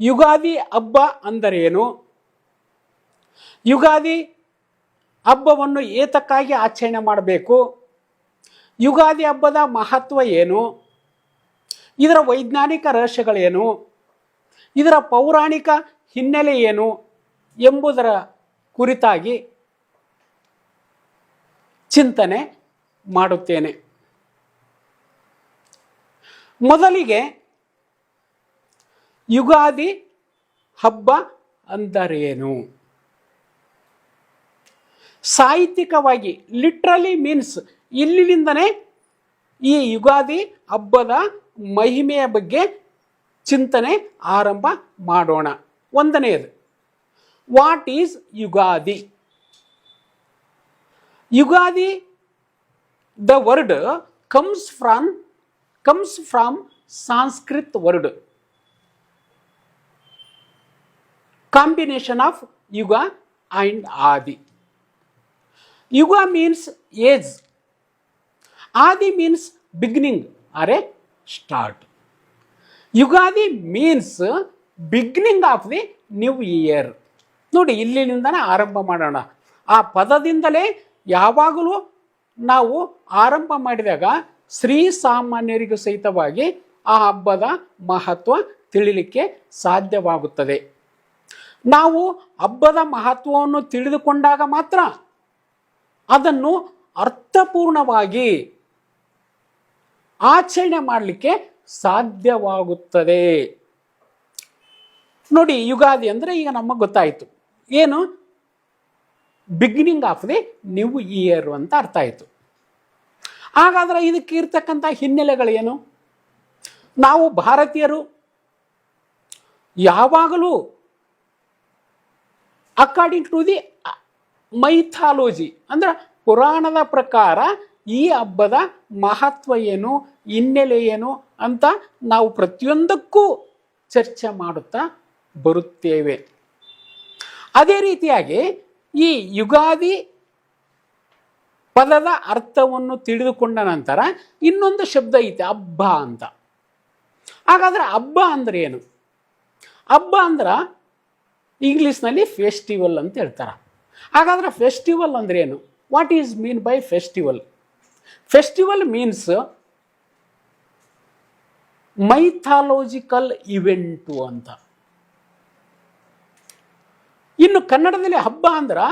ಯುಗಾದಿ ಹಬ್ಬ ಅಂದರೇನು? ಯುಗಾದಿ ಹಬ್ಬವನ್ನು ಏತಕ್ಕಾಗಿ ಆಚರಣೆ ಮಾಡಬೇಕು? ಯುಗಾದಿ ಹಬ್ಬದ ಮಹತ್ವ ಏನು? ಇದರ ವೈಜ್ಞಾನಿಕ ರಹಸ್ಯಗಳೇನು? ಇದರ ಪೌರಾಣಿಕ ಹಿನ್ನೆಲೆ ಏನು ಎಂಬುದರ ಕುರಿತಾಗಿ ಚಿಂತನೆ ಮಾಡುತ್ತೇನೆ. ಮೊದಲಿಗೆ ಯುಗಾದಿ ಹಬ್ಬ ಅಂದರೇನು ಸಾಹಿತ್ಯಿಕವಾಗಿ ಲಿಟ್ರಲಿ ಮೀನ್ಸ್ ಇಲ್ಲಿನಿಂದನೇ ಈ ಯುಗಾದಿ ಹಬ್ಬದ ಮಹಿಮೆಯ ಬಗ್ಗೆ ಚಿಂತನೆ ಆರಂಭ ಮಾಡೋಣ. ಒಂದನೆಯದು what is Ugadi? Ugadi the word comes from comes from Sanskrit word combination of yuga and adi yuga means age adi means beginning or a start Ugadi means beginning of the new year ನೋಡಿ, ಇಲ್ಲಿನಿಂದನೇ ಆರಂಭ ಮಾಡೋಣ. ಆ ಪದದಿಂದಲೇ ಯಾವಾಗಲೂ ನಾವು ಆರಂಭ ಮಾಡಿದಾಗ ಶ್ರೀ ಸಾಮಾನ್ಯರಿಗೂ ಸಹಿತವಾಗಿ ಆ ಹಬ್ಬದ ಮಹತ್ವ ತಿಳಿಲಿಕ್ಕೆ ಸಾಧ್ಯವಾಗುತ್ತದೆ. ನಾವು ಹಬ್ಬದ ಮಹತ್ವವನ್ನು ತಿಳಿದುಕೊಂಡಾಗ ಮಾತ್ರ ಅದನ್ನು ಅರ್ಥಪೂರ್ಣವಾಗಿ ಆಚರಣೆ ಮಾಡಲಿಕ್ಕೆ ಸಾಧ್ಯವಾಗುತ್ತದೆ. ನೋಡಿ, ಯುಗಾದಿ ಅಂದರೆ ಈಗ ನಮಗೆ ಗೊತ್ತಾಯಿತು. ಏನು? Beginning of the new year ಅಂತ ಅರ್ಥ ಆಯಿತು. ಹಾಗಾದರೆ ಇದಕ್ಕೆ ಇರ್ತಕ್ಕಂಥ ಹಿನ್ನೆಲೆಗಳೇನು? ನಾವು ಭಾರತೀಯರು ಯಾವಾಗಲೂ ಅಕಾರ್ಡಿಂಗ್ ಟು ದಿ ಮೈಥಾಲೋಜಿ ಅಂದ್ರೆ ಪುರಾಣದ ಪ್ರಕಾರ ಈ ಹಬ್ಬದ ಮಹತ್ವ ಏನು, ಹಿನ್ನೆಲೆ ಏನು ಅಂತ ನಾವು ಪ್ರತಿಯೊಂದಕ್ಕೂ ಚರ್ಚೆ ಮಾಡುತ್ತಾ ಬರುತ್ತೇವೆ. ಅದೇ ರೀತಿಯಾಗಿ ಈ ಯುಗಾದಿ ಪದದ ಅರ್ಥವನ್ನು ತಿಳಿದುಕೊಂಡ ನಂತರ ಇನ್ನೊಂದು ಶಬ್ದ ಐತೆ, ಹಬ್ಬ ಅಂತ. ಹಾಗಾದ್ರೆ ಹಬ್ಬ ಅಂದ್ರೆ ಏನು? ಹಬ್ಬ ಅಂದ್ರೆ ಇಂಗ್ಲೀಷ್ನಲ್ಲಿ ಫೆಸ್ಟಿವಲ್ ಅಂತ ಹೇಳ್ತಾರೆ. ಹಾಗಾದ್ರೆ ಫೆಸ್ಟಿವಲ್ ಅಂದ್ರೆ ಏನು? What is mean by festival festival means mythological event ಅಂತ. ಇನ್ನು ಕನ್ನಡದಲ್ಲಿ ಹಬ್ಬ ಅಂದ್ರೆ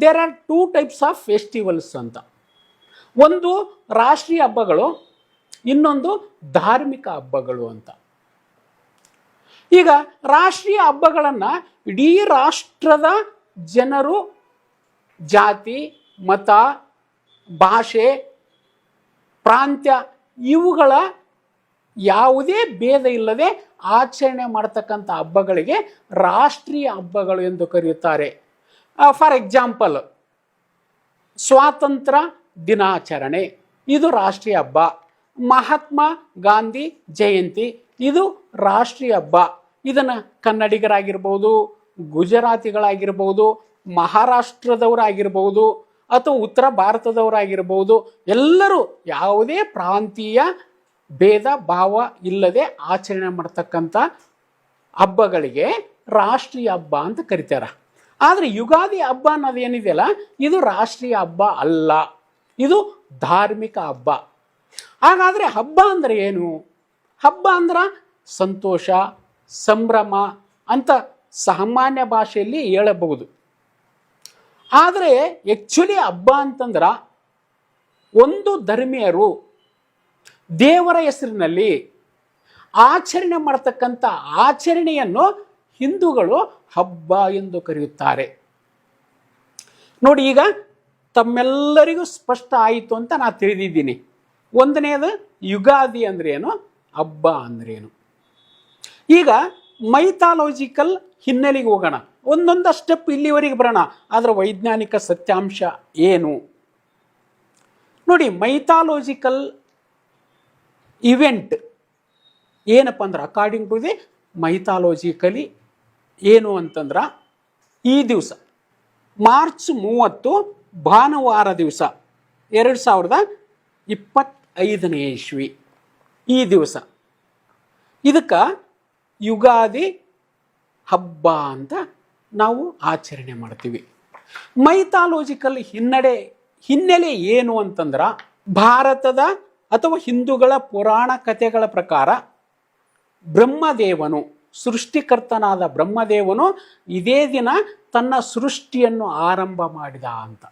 there are two types of festivals ಅಂತ. ಒಂದು ರಾಷ್ಟ್ರೀಯ ಹಬ್ಬಗಳು, ಇನ್ನೊಂದು ಧಾರ್ಮಿಕ ಹಬ್ಬಗಳು ಅಂತ. ಈಗ ರಾಷ್ಟ್ರೀಯ ಹಬ್ಬಗಳನ್ನು ಇಡೀ ರಾಷ್ಟ್ರದ ಜನರು, ಜಾತಿ, ಮತ, ಭಾಷೆ, ಪ್ರಾಂತ್ಯ ಇವುಗಳ ಯಾವುದೇ ಭೇದ ಇಲ್ಲದೆ ಆಚರಣೆ ಮಾಡ್ತಕ್ಕಂಥ ಹಬ್ಬಗಳಿಗೆ ರಾಷ್ಟ್ರೀಯ ಹಬ್ಬಗಳು ಎಂದು ಕರೆಯುತ್ತಾರೆ. ಫಾರ್ ಎಕ್ಸಾಂಪಲ್ ಸ್ವಾತಂತ್ರ್ಯ ದಿನಾಚರಣೆ. ಇದು ರಾಷ್ಟ್ರೀಯ ಹಬ್ಬ. ಮಹಾತ್ಮ ಗಾಂಧಿ ಜಯಂತಿ. ಇದು ರಾಷ್ಟ್ರೀಯ ಹಬ್ಬ. ಇದನ್ನು ಕನ್ನಡಿಗರಾಗಿರ್ಬೋದು, ಗುಜರಾತಿಗಳಾಗಿರ್ಬೋದು, ಮಹಾರಾಷ್ಟ್ರದವರಾಗಿರ್ಬೋದು ಅಥವಾ ಉತ್ತರ ಭಾರತದವರಾಗಿರ್ಬೋದು, ಎಲ್ಲರೂ ಯಾವುದೇ ಪ್ರಾಂತೀಯ ಭೇದ ಭಾವ ಇಲ್ಲದೆ ಆಚರಣೆ ಮಾಡ್ತಕ್ಕಂಥ ಹಬ್ಬಗಳಿಗೆ ರಾಷ್ಟ್ರೀಯ ಹಬ್ಬ ಅಂತ ಕರಿತಾರೆ. ಆದರೆ ಯುಗಾದಿ ಹಬ್ಬ ಅನ್ನೋದು ಏನಿದೆಯಲ್ಲ ಇದು ರಾಷ್ಟ್ರೀಯ ಹಬ್ಬ ಅಲ್ಲ. ಇದು ಧಾರ್ಮಿಕ ಹಬ್ಬ. ಹಾಗಾದರೆ ಹಬ್ಬ ಅಂದರೆ ಏನು? ಹಬ್ಬ ಅಂದ್ರೆ ಸಂತೋಷ ಸಂಭ್ರಮ ಅಂತ ಸಾಮಾನ್ಯ ಭಾಷೆಯಲ್ಲಿ ಹೇಳಬಹುದು. ಆದರೆ ಆ್ಯಕ್ಚುಲಿ ಹಬ್ಬ ಅಂತಂದ್ರೆ ಒಂದು ಧರ್ಮೀಯರು ದೇವರ ಹೆಸರಿನಲ್ಲಿ ಆಚರಣೆ ಮಾಡತಕ್ಕಂಥ ಆಚರಣೆಯನ್ನು ಹಿಂದೂಗಳು ಹಬ್ಬ ಎಂದು ಕರೆಯುತ್ತಾರೆ. ನೋಡಿ ಈಗ ತಮ್ಮೆಲ್ಲರಿಗೂ ಸ್ಪಷ್ಟ ಆಯಿತು ಅಂತ ನಾನು ತಿಳಿದಿದ್ದೀನಿ. ಒಂದನೇದು ಯುಗಾದಿ ಅಂದ್ರೇನು? ಹಬ್ಬ ಅಂದ್ರೇನು? ಈಗ ಮೈಥಾಲಜಿಕಲ್ ಹಿನ್ನೆಲೆಗೆ ಹೋಗೋಣ. ಒಂದೊಂದು ಸ್ಟೆಪ್ ಇಲ್ಲಿವರೆಗೆ ಬರೋಣ. ಅದರ ವೈಜ್ಞಾನಿಕ ಸತ್ಯಾಂಶ ಏನು? ನೋಡಿ ಮೈಥಾಲಜಿಕಲ್ ಇವೆಂಟ್ ಏನಪ್ಪ ಅಂದ್ರೆ ಅಕಾರ್ಡಿಂಗ್ ಟು ದಿ ಮೈಥಾಲಜಿಕಲಿ ಏನು ಅಂತಂದ್ರೆ, ಈ ದಿವಸ, ಮಾರ್ಚ್ ಮೂವತ್ತು, ಭಾನುವಾರ ದಿವಸ, ಎರಡು ಸಾವಿರದ ಇಪ್ಪತ್ತೈದನೇ ಇಸ್ವಿ, ಈ ದಿವಸ. ಇದಕ್ಕೆ ಯುಗಾದಿ ಹಬ್ಬ ಅಂತ ನಾವು ಆಚರಣೆ ಮಾಡ್ತೀವಿ. ಮೈಥಾಲಜಿಕಲ್ ಹಿನ್ನಡೆ, ಹಿನ್ನೆಲೆ ಏನು ಅಂತಂದ್ರೆ ಭಾರತದ ಅಥವಾ ಹಿಂದೂಗಳ ಪುರಾಣ ಕಥೆಗಳ ಪ್ರಕಾರ ಬ್ರಹ್ಮದೇವನು, ಸೃಷ್ಟಿಕರ್ತನಾದ ಬ್ರಹ್ಮದೇವನು ಇದೇ ದಿನ ತನ್ನ ಸೃಷ್ಟಿಯನ್ನು ಆರಂಭ ಮಾಡಿದ ಅಂತ.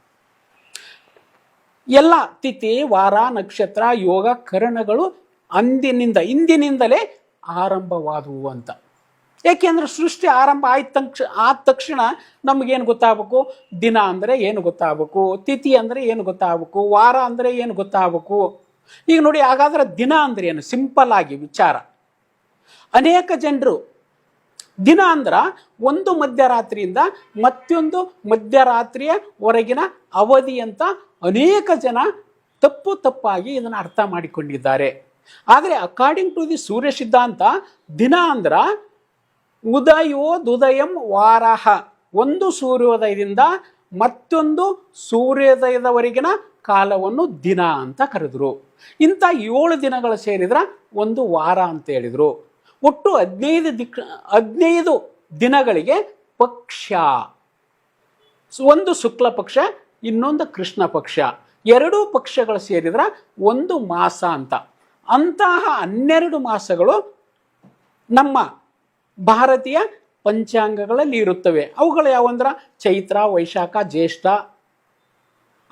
ಎಲ್ಲ ತಿಥಿ, ವಾರ, ನಕ್ಷತ್ರ, ಯೋಗ, ಕರಣಗಳು ಅಂದಿನಿಂದ, ಇಂದಿನಿಂದಲೇ ಆರಂಭವಾದವು ಅಂತ. ಏಕೆಂದ್ರೆ ಸೃಷ್ಟಿ ಆರಂಭ ಆಯ್ತ ತಕ್ಷ, ಆದ ತಕ್ಷಣ ನಮಗೇನು ಗೊತ್ತಾಗಬೇಕು? ದಿನ ಅಂದರೆ ಏನು ಗೊತ್ತಾಗಬೇಕು? ತಿಥಿ ಅಂದರೆ ಏನು ಗೊತ್ತಾಗಬೇಕು? ವಾರ ಅಂದರೆ ಏನು ಗೊತ್ತಾಗಬೇಕು? ಈಗ ನೋಡಿ, ಹಾಗಾದ್ರೆ ದಿನ ಅಂದ್ರೆ ಏನು? ಸಿಂಪಲ್ ಆಗಿ ವಿಚಾರ. ಅನೇಕ ಜನರು ದಿನ ಅಂದ್ರ ಒಂದು ಮಧ್ಯರಾತ್ರಿಯಿಂದ ಮತ್ತೊಂದು ಮಧ್ಯರಾತ್ರಿಯ ಹೊರಗಿನ ಅವಧಿ ಅಂತ ಅನೇಕ ಜನ ತಪ್ಪು ತಪ್ಪಾಗಿ ಇದನ್ನು ಅರ್ಥ ಮಾಡಿಕೊಂಡಿದ್ದಾರೆ. ಆದರೆ ಅಕಾರ್ಡಿಂಗ್ ಟು ದಿ ಸೂರ್ಯ ಸಿದ್ಧಾಂತ ದಿನ ಅಂದ್ರ ಉದಯೋದುದಯಂ ವಾರಾಹ. ಒಂದು ಸೂರ್ಯೋದಯದಿಂದ ಮತ್ತೊಂದು ಸೂರ್ಯೋದಯದವರೆಗಿನ ಕಾಲವನ್ನು ದಿನ ಅಂತ ಕರೆದ್ರು. ಇಂಥ ಏಳು ದಿನಗಳು ಸೇರಿದ್ರ ಒಂದು ವಾರ ಅಂತ ಹೇಳಿದರು. ಒಟ್ಟು ಹದಿನೈದು ದಿಕ್, ಹದಿನೈದು ದಿನಗಳಿಗೆ ಪಕ್ಷ. ಒಂದು ಶುಕ್ಲ ಪಕ್ಷ, ಇನ್ನೊಂದು ಕೃಷ್ಣ ಪಕ್ಷ. ಎರಡೂ ಪಕ್ಷಗಳು ಸೇರಿದ್ರ ಒಂದು ಮಾಸ ಅಂತ. ಅಂತಹ ಹನ್ನೆರಡು ಮಾಸಗಳು ನಮ್ಮ ಭಾರತೀಯ ಪಂಚಾಂಗಗಳಲ್ಲಿ ಇರುತ್ತವೆ. ಅವುಗಳು ಯಾವಂದ್ರ ಚೈತ್ರ, ವೈಶಾಖ, ಜ್ಯೇಷ್ಠ,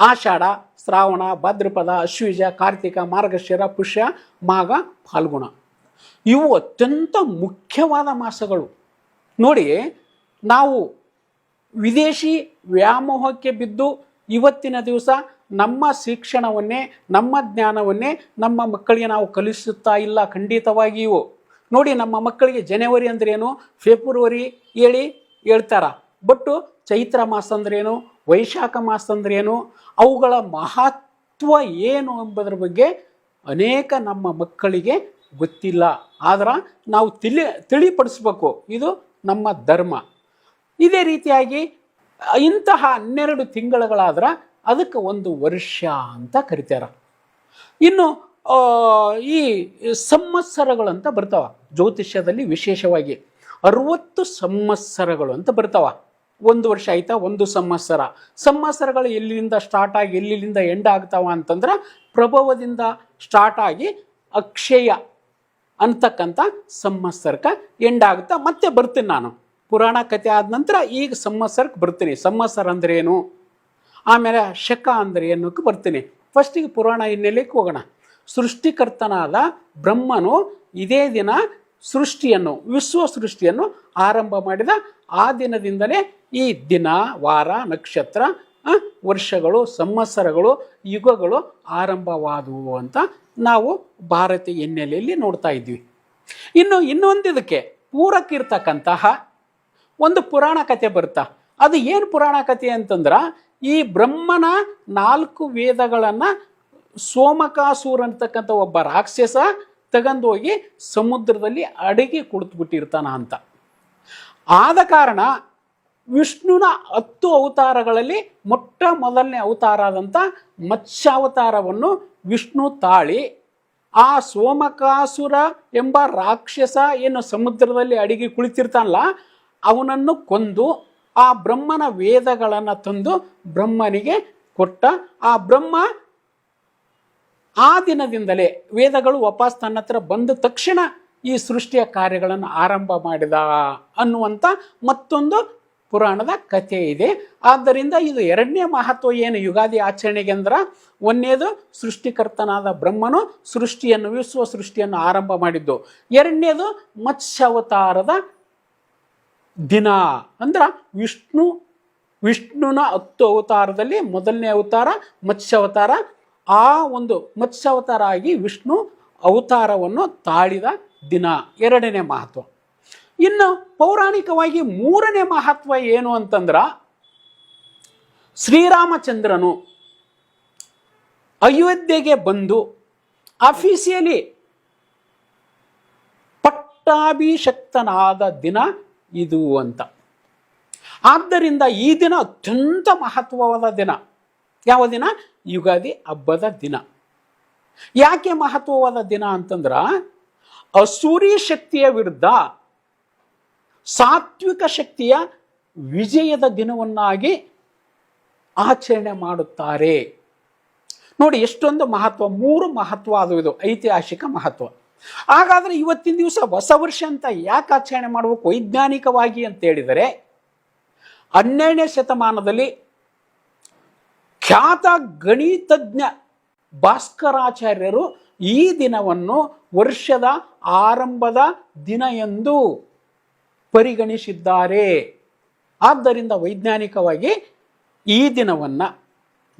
ಆಷಾಢ, ಶ್ರಾವಣ, ಭಾದ್ರಪದ, ಅಶ್ವೀಜ, ಕಾರ್ತಿಕ, ಮಾರ್ಗಶಿರ, ಪುಷ್ಯ, ಮಾಘ, ಫಾಲ್ಗುಣ. ಇವು ಅತ್ಯಂತ ಮುಖ್ಯವಾದ ಮಾಸಗಳು. ನೋಡಿ, ನಾವು ವಿದೇಶಿ ವ್ಯಾಮೋಹಕ್ಕೆ ಬಿದ್ದು ಇವತ್ತಿನ ದಿವಸ ನಮ್ಮ ಶಿಕ್ಷಣವನ್ನೇ, ನಮ್ಮ ಜ್ಞಾನವನ್ನೇ ನಮ್ಮ ಮಕ್ಕಳಿಗೆ ನಾವು ಕಲಿಸುತ್ತಾ ಇಲ್ಲ ಖಂಡಿತವಾಗಿಯೂ. ನೋಡಿ, ನಮ್ಮ ಮಕ್ಕಳಿಗೆ ಜನವರಿ ಅಂದ್ರೇನು ಫೆಬ್ರವರಿ ಹೇಳಿ ಹೇಳ್ತಾರ. ಬಟ್ಟು ಚೈತ್ರ ಮಾಸ ಅಂದ್ರೇನು ವೈಶಾಖ ಮಾಸ ಅಂದ್ರೇನು ಅವುಗಳ ಮಹತ್ವ ಏನು ಎಂಬುದರ ಬಗ್ಗೆ ಅನೇಕ ನಮ್ಮ ಮಕ್ಕಳಿಗೆ ಗೊತ್ತಿಲ್ಲ. ಆದ್ರೆ ನಾವು ತಿಳಿ, ತಿಳಿಪಡಿಸ್ಬೇಕು. ಇದು ನಮ್ಮ ಧರ್ಮ. ಇದೇ ರೀತಿಯಾಗಿ ಇಂತಹ ಹನ್ನೆರಡು ತಿಂಗಳುಗಳಾದ್ರೆ ಅದಕ್ಕೆ ಒಂದು ವರ್ಷ ಅಂತ ಕರಿತಾರ. ಇನ್ನು ಈ ಸಂವತ್ಸರಗಳು ಅಂತ ಬರ್ತಾವ. ಜ್ಯೋತಿಷ್ಯದಲ್ಲಿ ವಿಶೇಷವಾಗಿ ಅರವತ್ತು ಸಂವತ್ಸರಗಳು ಅಂತ ಬರ್ತಾವ. ಒಂದು ವರ್ಷ ಆಯ್ತಾ? ಒಂದು ಸಂವತ್ಸರ. ಸಂವತ್ಸರಗಳು ಎಲ್ಲಿಂದ ಸ್ಟಾರ್ಟ್ ಆಗಿ, ಎಲ್ಲಿಂದ ಎಂಡ್ ಆಗ್ತಾವ ಅಂತಂದ್ರೆ ಪ್ರಭವದಿಂದ ಸ್ಟಾರ್ಟ್ ಆಗಿ ಅಕ್ಷಯ ಅಂತಕ್ಕಂಥ ಸಂವತ್ಸರಕ್ಕೆ ಎಂಡ್ ಆಗುತ್ತಾ? ಮತ್ತೆ ಬರ್ತೀನಿ ನಾನು. ಪುರಾಣ ಕಥೆ ಆದ ನಂತರ ಈಗ ಸಂವತ್ಸರಕ್ಕೆ ಬರ್ತೀನಿ. ಸಂವತ್ಸರ ಅಂದ್ರೆ ಏನು ಆಮೇಲೆ ಶಕ ಅಂದರೆ ಏನಕ್ಕೆ ಬರ್ತೀನಿ ಫಸ್ಟಿಗೆ ಪುರಾಣ ಹಿನ್ನೆಲೆಗೆ ಹೋಗೋಣ? ಸೃಷ್ಟಿಕರ್ತನಾದ ಬ್ರಹ್ಮನು ಇದೇ ದಿನ ಸೃಷ್ಟಿಯನ್ನು, ವಿಶ್ವ ಸೃಷ್ಟಿಯನ್ನು ಆರಂಭ ಮಾಡಿದ ಆ ದಿನದಿಂದಲೇ ಈ ದಿನ, ವಾರ, ನಕ್ಷತ್ರ ವರ್ಷಗಳು, ಸಂವತ್ಸರಗಳು, ಯುಗಗಳು ಆರಂಭವಾದವು ಅಂತ ನಾವು ಭಾರತೀಯ ಹಿನ್ನೆಲೆಯಲ್ಲಿ ನೋಡ್ತಾ ಇದ್ವಿ. ಇನ್ನು ಇನ್ನೊಂದಿದಕ್ಕೆ ಪೂರಕ್ಕಿರ್ತಕ್ಕಂತಹ ಒಂದು ಪುರಾಣ ಕಥೆ ಬರುತ್ತಾ? ಅದು ಏನು ಪುರಾಣ ಕಥೆ ಅಂತಂದ್ರ ಈ ಬ್ರಹ್ಮನ ನಾಲ್ಕು ವೇದಗಳನ್ನು ಸೋಮಕಾಸೂರ್ ಅಂತಕ್ಕಂಥ ಒಬ್ಬ ರಾಕ್ಷಸ ತಗೊಂಡೋಗಿ ಸಮುದ್ರದಲ್ಲಿ ಅಡಿಗೆ ಕುಳಿತುಬಿಟ್ಟಿರ್ತಾನ ಅಂತ. ಆದ ಕಾರಣ ವಿಷ್ಣುವಿನ ಹತ್ತು ಅವತಾರಗಳಲ್ಲಿ ಮೊಟ್ಟ ಮೊದಲನೇ ಅವತಾರ ಆದಂಥ ಮತ್ಸ್ಯಾವತಾರವನ್ನು ವಿಷ್ಣು ತಾಳಿ, ಆ ಸೋಮಕಾಸುರ ಎಂಬ ರಾಕ್ಷಸ ಏನು ಸಮುದ್ರದಲ್ಲಿ ಅಡಿಗೆ ಕುಳಿತಿರ್ತಾನಲ್ಲ, ಅವನನ್ನು ಕೊಂದು ಆ ಬ್ರಹ್ಮನ ವೇದಗಳನ್ನು ತಂದು ಬ್ರಹ್ಮನಿಗೆ ಕೊಟ್ಟ. ಆ ಬ್ರಹ್ಮ ಆ ದಿನದಿಂದಲೇ ವೇದಗಳು ವಾಪಸ್ ತನ್ನ ಹತ್ರ ಬಂದ ತಕ್ಷಣ ಈ ಸೃಷ್ಟಿಯ ಕಾರ್ಯಗಳನ್ನು ಆರಂಭ ಮಾಡಿದ ಅನ್ನುವಂಥ ಮತ್ತೊಂದು ಪುರಾಣದ ಕಥೆ ಇದೆ. ಆದ್ದರಿಂದ ಇದು ಎರಡನೇ ಮಹತ್ವ ಏನು? ಯುಗಾದಿ ಆಚರಣೆಗೆ ಅಂದ್ರೆ ಒಂದನೇದು ಸೃಷ್ಟಿಕರ್ತನಾದ ಬ್ರಹ್ಮನು ಸೃಷ್ಟಿಯನ್ನು ವಿಶ್ವ ಸೃಷ್ಟಿಯನ್ನು ಆರಂಭ ಮಾಡಿದ್ದು. ಎರಡನೇದು ಮತ್ಸ್ಯಾವತಾರದ ದಿನ ಅಂದ್ರೆ ವಿಷ್ಣು, ವಿಷ್ಣುನ ಹತ್ತು ಅವತಾರದಲ್ಲಿ ಮೊದಲನೇ ಅವತಾರ, ಮತ್ಸ್ಯಾವತಾರ. ಆ ಒಂದು ಮತ್ಸ್ಯಾವತಾರ ಆಗಿ ವಿಷ್ಣು ಅವತಾರವನ್ನು ತಾಳಿದ ದಿನ, ಎರಡನೇ ಮಹತ್ವ. ಇನ್ನು ಪೌರಾಣಿಕವಾಗಿ ಮೂರನೇ ಮಹತ್ವ ಏನು ಅಂತಂದ್ರೆ ಶ್ರೀರಾಮಚಂದ್ರನು ಅಯೋಧ್ಯೆಗೆ ಬಂದು ಅಫಿಸಿಯಲಿ ಪಟ್ಟಾಭಿಷಕ್ತನಾದ ದಿನ ಇದು ಅಂತ. ಆದ್ದರಿಂದ ಈ ದಿನ ಅತ್ಯಂತ ಮಹತ್ವವಾದ ದಿನ. ಯಾವ ದಿನ? ಯುಗಾದಿ ಹಬ್ಬದ ದಿನ. ಯಾಕೆ ಮಹತ್ವವಾದ ದಿನ ಅಂತಂದ್ರ ಅಸೂರಿ ಶಕ್ತಿಯ ವಿರುದ್ಧ ಸಾತ್ವಿಕ ಶಕ್ತಿಯ ವಿಜಯದ ದಿನವನ್ನಾಗಿ ಆಚರಣೆ ಮಾಡುತ್ತಾರೆ. ನೋಡಿ, ಎಷ್ಟೊಂದು ಮಹತ್ವ, ಮೂರು ಮಹತ್ವ ಅದು ಇದು, ಐತಿಹಾಸಿಕ ಮಹತ್ವ. ಹಾಗಾದ್ರೆ ಇವತ್ತಿನ ದಿವಸ ಹೊಸ ವರ್ಷ ಅಂತ ಯಾಕೆ ಆಚರಣೆ ಮಾಡಬೇಕು? ವೈಜ್ಞಾನಿಕವಾಗಿ ಅಂತ ಹೇಳಿದರೆ ಹನ್ನೆರಡನೇ ಶತಮಾನದಲ್ಲಿ ಖ್ಯಾತ ಗಣಿತಜ್ಞ ಭಾಸ್ಕರಾಚಾರ್ಯರು ಈ ದಿನವನ್ನು ವರ್ಷದ ಆರಂಭದ ದಿನ ಎಂದು ಪರಿಗಣಿಸಿದ್ದಾರೆ. ಆದ್ದರಿಂದ ವೈಜ್ಞಾನಿಕವಾಗಿ ಈ ದಿನವನ್ನು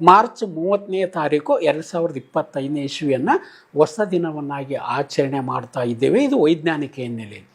ಮಾರ್ಚ್ ಮೂವತ್ತನೇ ತಾರೀಕು ಎರಡು ಸಾವಿರದ ಇಪ್ಪತ್ತೈದನೇ ಇಸ್ವಿಯನ್ನು ಹೊಸ ದಿನವನ್ನಾಗಿ ಆಚರಣೆ ಮಾಡ್ತಾ ಇದ್ದೇವೆ. ಇದು ವೈಜ್ಞಾನಿಕ ಹಿನ್ನೆಲೆ